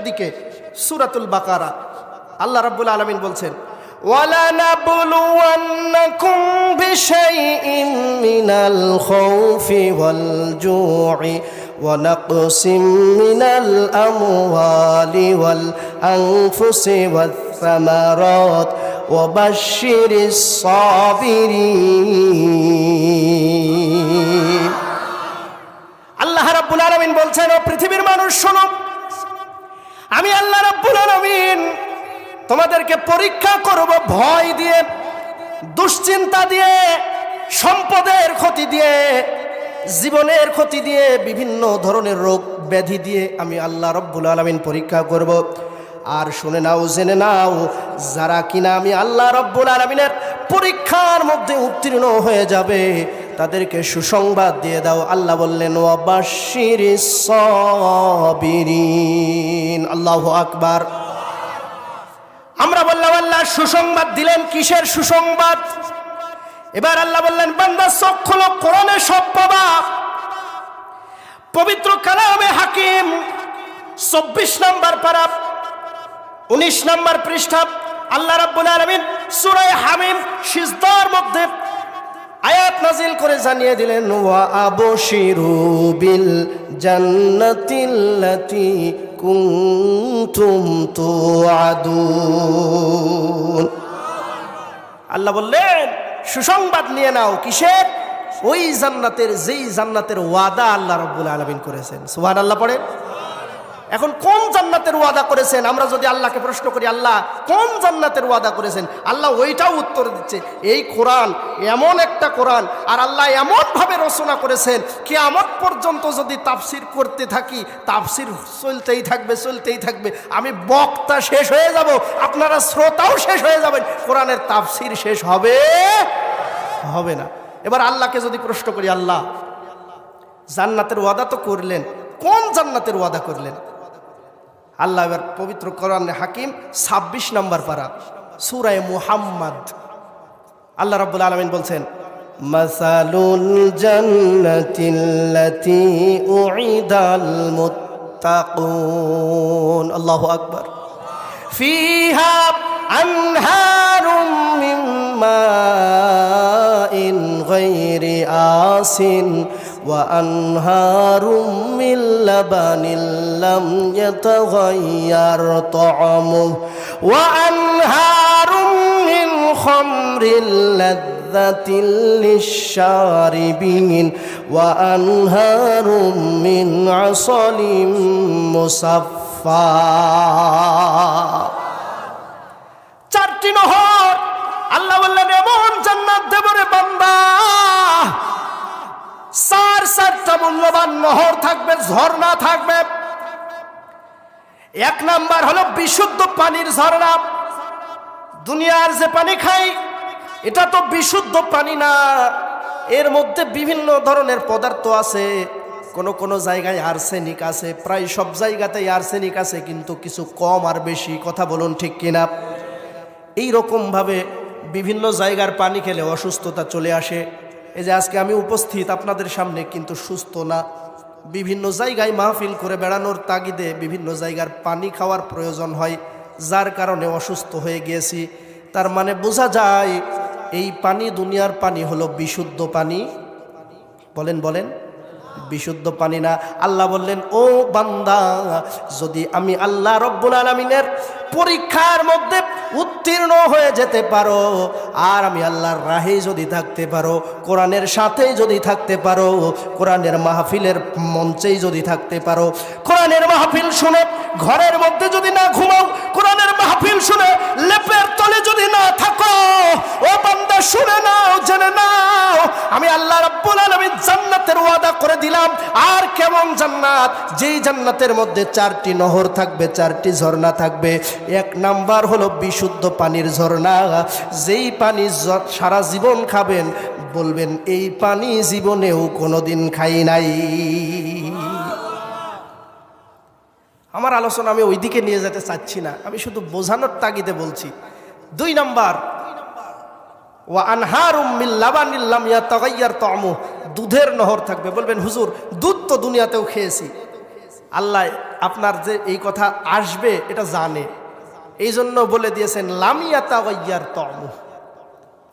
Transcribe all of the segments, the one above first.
দিকে সুরাতুল বাকারা আল্লাহ রাব্বুল আলামিন বলছেন ولنبلونكم بشيء من الخوف والجوع ونقص من الأموال والأنفس والثمرات وبشر الصابرين আল্লাহ রাব্বুল আলামিন বলছেন ও পৃথিবীর মানুষ শোনো আমি আল্লাহ রাব্বুল আলামিন তোমাদেরকে পরীক্ষা করব ভয় দিয়ে, দুশ্চিন্তা দিয়ে, সম্পদের ক্ষতি দিয়ে, জীবনের ক্ষতি দিয়ে, বিভিন্ন ধরনের রোগ ব্যাধি দিয়ে আমি আল্লাহ রব্বুল আলমিন পরীক্ষা করব। আর শুনে নাও, জেনে নাও, যারা কিনা আমি আল্লাহ রব্বুল আলমিনের পরীক্ষার মধ্যে উত্তীর্ণ হয়ে যাবে তাদেরকে সুসংবাদ দিয়ে দাও। আল্লাহ বললেন ওয়াবাশির সবিরিন। আল্লাহ আকবার। আমরা বললাম, আল্লাহ, সুসংবাদ দিলেন কিসের সুসংবাদ? এবার আল্লাহ বললেন, বান্দা চক্ষুল কোরআনে সব পাবা। পবিত্র কালামে হাকিম, চব্বিশ নম্বর পারা, উনিশ নম্বর পৃষ্ঠা, আল্লাহ রাব্বুল আলামিন সূরা হামিম সিজদার মধ্যে আয়াত নাজিল করে জানিয়ে দিলেন, ওয়া আবশিরু বিল জান্নাতিল্লাতি কুনতুম তুআদুন। আল্লাহ বললেন, সুসংবাদ নিয়ে নাও, কিসের? ওই জান্নাতের, যেই জান্নাতের ওয়াদা আল্লাহ রব্বুল আলমিন করেছেন। সুহান আল্লাহ পড়ে এখন কোন জান্নাতের ওয়াদা করেছেন? আমরা যদি আল্লাহকে প্রশ্ন করি, আল্লাহ, কোন জান্নাতের ওয়াদা করেছেন? আল্লাহ ওইটাও উত্তর দিচ্ছে। এই কোরআন এমন একটা কোরআন, আর আল্লাহ এমনভাবে রচনা করেছেন কি আমার পর্যন্ত যদি তাফসির করতে থাকি, তাফসির চলতেই থাকবে চলতেই থাকবে। আমি বক্তা শেষ হয়ে যাব, আপনারা শ্রোতাও শেষ হয়ে যাবেন। কোরআনের তাফসির শেষ হবে? হবে না। এবার আল্লাহকে যদি প্রশ্ন করি, আল্লাহ, জান্নাতের ওয়াদা তো করলেন, কোন জান্নাতের ওয়াদা করলেন? আল্লাহ পবিত্র কোরআন হাকিম ২৬ নম্বর পারা সুরায় মুহাম্মদ। আল্লাহ রাবুল আলমিন বলছেন, মাসালুল জন্নতিল্লাতি উইদাল মুত্তাকুন। আল্লাহু আকবার। ফিহা আনহারুম মিন মাইন গায়রি আসিন وأنهار من لبن لم يتغير طعمه. وأنهار من خمر لذة للشاربين. وأنهار من عسل مصفى. মূল্যবান নহর থাকবে, ঝর্ণা থাকবে। এক নাম্বার হলো বিশুদ্ধ পানির ঝর্ণা। দুনিয়ার যে পানি খাই, এটা তো বিশুদ্ধ পানি না। এর মধ্যে বিভিন্ন ধরনের পদার্থ আছে। কোন কোন জায়গায় আর্সেনিক আছে, প্রায় সব জায়গাতেই আর্সেনিক আছে, কিন্তু কিছু কম আর বেশি, কথা বলুন ঠিক কিনা? এই রকমভাবে বিভিন্ন জায়গার পানি খেলে অসুস্থতা চলে আসে। এই যে আজকে আমি উপস্থিত আপনাদের সামনে কিন্তু সুস্থ না, বিভিন্ন জায়গায় মাহফিল করে বেড়ানোর তাগিদে বিভিন্ন জায়গার পানি খাওয়ার প্রয়োজন হয়, যার কারণে অসুস্থ হয়ে গিয়েছি। তার মানে বোঝা যায়, এই পানি দুনিয়ার পানি হলো বিশুদ্ধ পানি। বলেন বলেন। বিশুদ্ধ পানি না। আল্লাহ বললেন, ও বান্দা, যদি আমি আল্লাহ রব্বুল আলমিনের পরীক্ষার মধ্যে উত্তীর্ণ হয়ে যেতে পারো, আর আমি আল্লাহর রাহে যদি থাকতে পারো, কোরআনের সাথেই যদি থাকতে পারো, কোরআনের মাহফিলের মঞ্চেই যদি থাকতে পারো, কোরআনের মাহফিল শুনে ঘরের মধ্যে যদি না ঘুমাও, কোরআনের মাহফিল শুনে লেপের তলে যদি না থাকো, ও বান্দা, শুনে নাও, জেনে নাও, আমি আল্লাহ রাব্বুল আলামিন জান্নাতের ওয়াদা করে দিলাম। আর কেমন জান্নাত? যেই জান্নাতের মধ্যে চারটি নহর থাকবে, চারটি ঝর্ণা থাকবে। এক নাম্বার হলো বিশুদ্ধ পানির ঝর্ণা। যেই পানি সারা জীবন খাবেন, বলবেন, এই পানি জীবনেও কোনোদিন খাই নাই। আমার আলোচনা আমি ওইদিকে নিয়ে যেতে চাচ্ছি না। আমি শুধু বোঝানোর তাগিদে বলছি। দুই নাম্বার, ওয়া আনহারুম মিন লাবানিল লাম ইয়াতাগাইয়ার তামু। দুধের নহর থাকবে। বলবেন, হুজুর, দুধ তো দুনিয়াতেও খেয়েছি। আল্লাহ আপনার যে এই কথা আসবে, এটা জানে। এই জন্য বলে দিয়েছেন, লামিয়াতা তম।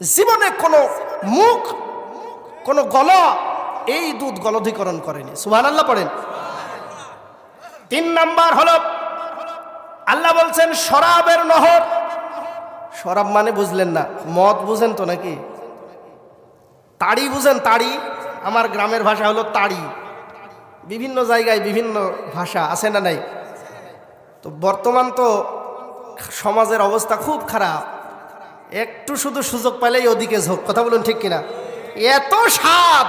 জীবনে কোনো মুখ, কোনো গল এই দুধ গলধিকরণ করেনি। সুহান আল্লাহ পড়েন। তিন নাম্বার হল, আল্লাহ বলছেন, শরাবের নহর। শরাব মানে বুঝলেন না, মদ বুঝেন তো নাকি? তাড়ি বুঝেন, তাড়ি। আমার গ্রামের ভাষা হলো তাড়ি। বিভিন্ন জায়গায় বিভিন্ন ভাষা, আছে না নাই? তো বর্তমান তো সমাজের অবস্থা খুব খারাপ। একটু শুধু সুযোগ পাইলেই ওদিকে ঝোঁক, কথা বলুন ঠিক কিনা? এত স্বাদ!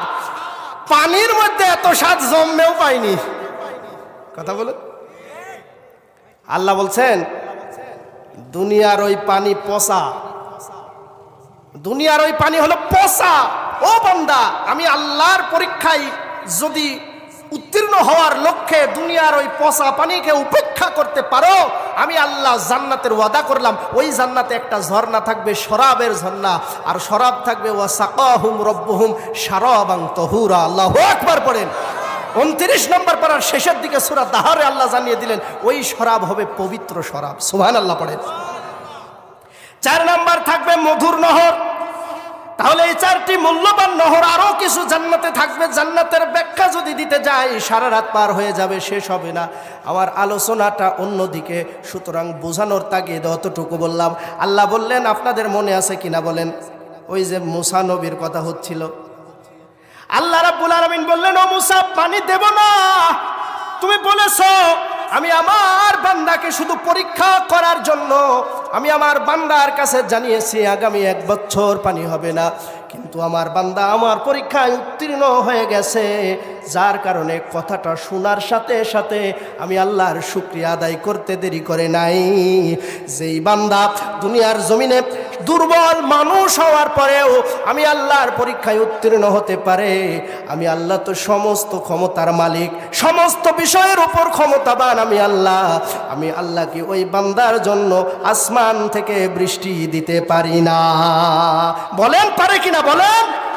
পানির মধ্যে এত স্বাদ জন্মেও পাইনি। কথা বলুন। আল্লাহ বলছেন, দুনিয়ার ওই পানি পচা। দুনিয়ার ওই পানি হলো পচা। ও বন্দা, আমি আল্লাহর পরীক্ষায় যদি উত্তীর্ণ হওয়ার লক্ষ্যে দুনিয়ার ওই পচা পানিকে উপেক্ষা করতে পারো, আমি আল্লাহ জান্নাতের ওয়াদা করলাম। ওই জান্নাতে একটা ঝর্ণা থাকবে, শরাবের ঝর্ণা। আর শরাব থাকবে ওয়া সাকাহুম রব্বুহুম শারাবাং তহুরা। আল্লাহ আকবার পড়েন। উনত্রিশ নম্বর পারার শেষের দিকে সুরা দাহারে আল্লাহ জানিয়ে দিলেন, ওই শরাব হবে পবিত্র শরাব। সুবহান আল্লাহ পড়েন। চার নম্বর থাকবে মধুর নহর। তাহলে এই চারটি মূল্যবান নহর আরও কিছু জান্নাতে থাকবে। জান্নাতের ব্যাখ্যা যদি দিতে যাই, সারা রাত পার হয়ে যাবে, শেষ হবে না। আমার আলোচনাটা অন্যদিকে, সুতরাং বোঝানোর তাগিদ অতটুকু বললাম। আল্লাহ বললেন, আপনাদের মনে আছে কিনা বলেন? ওই যে মুসা নবীর কথা হচ্ছিল। আল্লাহ রাব্বুল আলামিন বললেন, ও মুসা, পানি দেব না। তুমি বলেছ, আমি আমার বান্দাকে শুধু পরীক্ষা করার জন্য আমি আমার বান্দার কাছে জানিয়েছি, আগামী এক বছর পানি হবে না। কিন্তু আমার বান্দা আমার পরীক্ষায় উত্তীর্ণ হয়ে গেছে, যার কারণে কথাটা শোনার সাথে সাথে আমি আল্লাহর শুক্রিয়া আদায় করতে দেরি করে নাই। যেই বান্দা দুনিয়ার জমিনে দুর্বল মানুষ হওয়ার পরেও আমি আল্লাহর পরীক্ষায় উত্তীর্ণ হতে পারে। আমি আল্লাহ তো সমস্ত ক্ষমতার মালিক, সমস্ত বিষয়ের উপর ক্ষমতাবান আমি আল্লাহ। আমি আল্লাহকে ওই বান্দার জন্য আসমান থেকে বৃষ্টি দিতে পারি না। বলেন পারে কিনা বলেন?